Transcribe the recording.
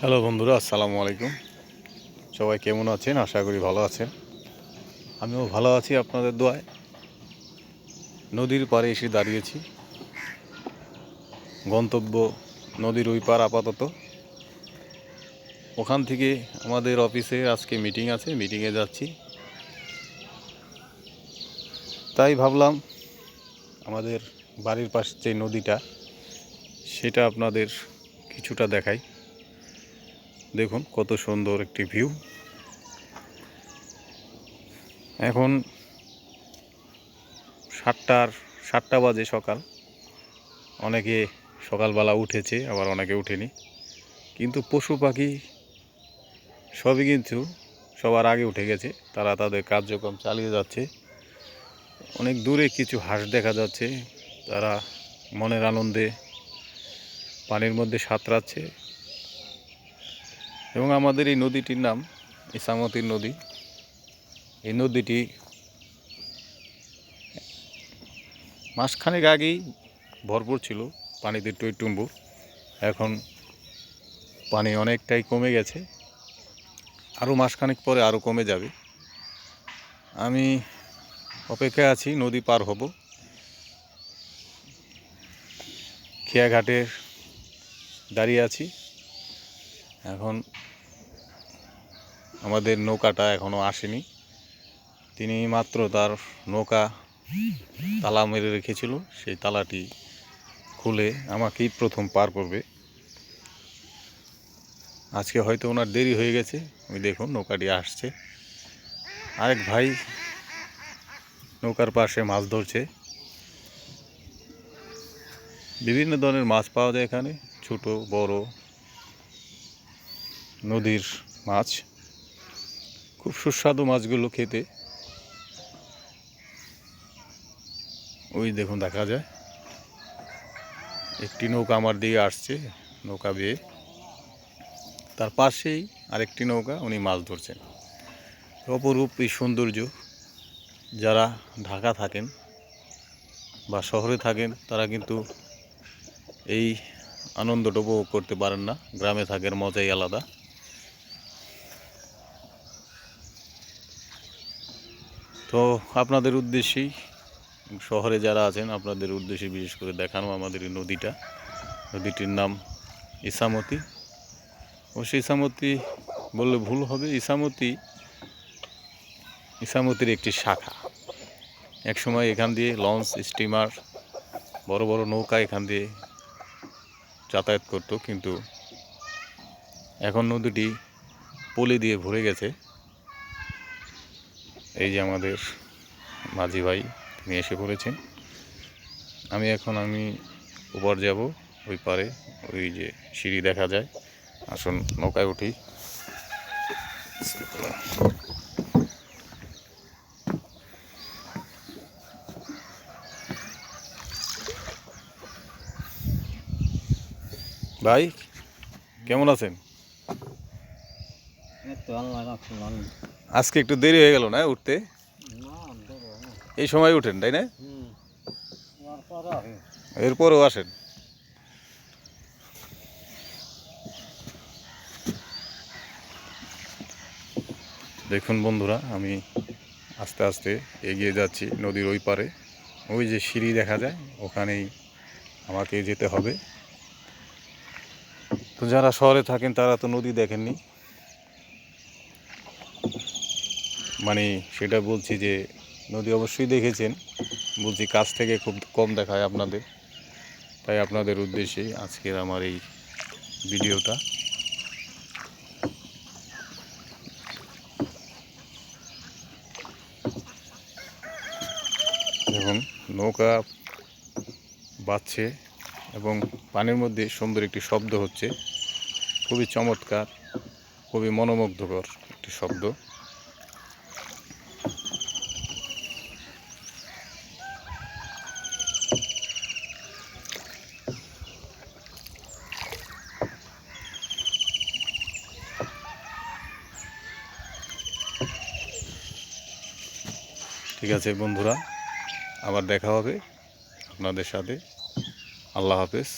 Hello বন্ধুরা, আসসালামু আলাইকুম। সবাই কেমন আছেন? আশা করি ভালো আছেন। আমিও ভালো আছি আপনাদের দোয়ায়। নদীর পাড়ে এসে দাঁড়িয়েছি। গন্তব্য নদীর ওই পার আপাতত। ওখান থেকে আমাদের অফিসে আজকে মিটিং আছে মিটিংয়ে যাচ্ছি। তাই ভাবলাম, আমাদের বাড়ির পাশে যে নদীটা, সেটা আপনাদের কিছুটা দেখাই। দেখুন, কত সুন্দর একটি ভিউ। এখন সাতটার, সাতটা বাজে সকাল। অনেকে সকালবেলা উঠেছে, আবার অনেকে উঠেনি কিন্তু পশু পাখি সবই কিন্তু সবার আগে উঠে গেছে। তারা তাদের কার্যক্রম চালিয়ে যাচ্ছে। অনেক দূরে কিছু হাঁস দেখা যাচ্ছে। তারা মনের আনন্দে পানির মধ্যে সাঁতরাচ্ছে। এবং আমাদের এই নদীটির নাম ইসামতির নদী। এই নদীটি মাসখানেক আগেই ভরপুর ছিল, পানিতে টইটুম্বু এখন পানি অনেকটাই কমে গেছে। আরও মাসখানেক পরে আরও কমে যাবে। আমি অপেক্ষায় আছি, নদী পার হব। খেয়াঘাটে দাঁড়িয়ে আছি। এখন আমাদের নৌকাটা এখনও আসেনি। তিনি মাত্র তার নৌকা তালা মেরে রেখেছিল, সেই তালাটি খুলে আমাকেই প্রথম পার করবে। আজকে হয়তো ওনার দেরি হয়ে গেছে। ওই দেখুন, নৌকাটি আসছে। আরেক ভাই নৌকার পাশে মাছ ধরছে। বিভিন্ন ধরনের মাছ পাওয়া যায় এখানে, ছোট, বড়। নদীর মাছ। খুব সুস্বাদু মাছগুলো খেতে। ওই দেখুন, দেখা যায়। একটি নৌকা আমার দিকে আসছে, নৌকা বেয়ে। তার পাশেই আরেকটি নৌকা, উনি মাছ ধরছেন। অপরূপ এই সৌন্দর্য। যারা ঢাকা থাকেন বা শহরে থাকেন, তারা কিন্তু এই আনন্দটা উপভোগ করতে পারেন না। গ্রামে থাকেন, মজাই আলাদা। তো আপনাদের উদ্দেশ্যেই শহরে যারা আছেন, আপনাদের উদ্দেশ্যে বিশেষ করে দেখানো আমাদের এই নদীটা। নদীটির নাম ইসামতি। অবশ্য ইসামতি বললে ভুল হবে, ইসামতি ইসামতির একটি শাখা। একসময় এখান দিয়ে লঞ্চ, স্টিমার, বড় বড় নৌকা এখান দিয়ে যাতায়াত করতো, কিন্তু এখন নদীটি পলি দিয়ে ভরে গেছে। এই যে আমাদের মাঝি ভাই, তিনি এসে পড়েছেন। আমি এখন আমি উপর যাব, ওই পারে, ওই যে সিঁড়ি দেখা যায়। আসুন, নৌকায় উঠি। ভাই, কেমন আছেন? আজকে একটু দেরি হয়ে গেল না উঠতে। এই সময় উঠেন, তাই না। এরপরেও আসেন দেখুন বন্ধুরা, আমি আস্তে আস্তে এগিয়ে যাচ্ছি নদীর ওই পারে ওই যে সিঁড়ি দেখা যায়, ওখানেই আমাকে যেতে হবে তো যারা শহরে থাকেন, তারা তো নদী দেখেননি মানে সেটা বলছি যে নদী অবশ্যই দেখেছেন। বলছি কাছ থেকে খুব কম দেখায় আপনাদের। তাই আপনাদের উদ্দেশ্যেই আজকের আমার এই ভিডিওটা। দেখুন, নৌকা বাজছে এবং পানির মধ্যে সুন্দর একটি শব্দ হচ্ছে। খুবই চমৎকার, খুবই মনোমুগ্ধকর একটি শব্দ। ঠিক আছে বন্ধুরা আবার দেখা হবে আপনাদের সাথে। আল্লাহ হাফেজ।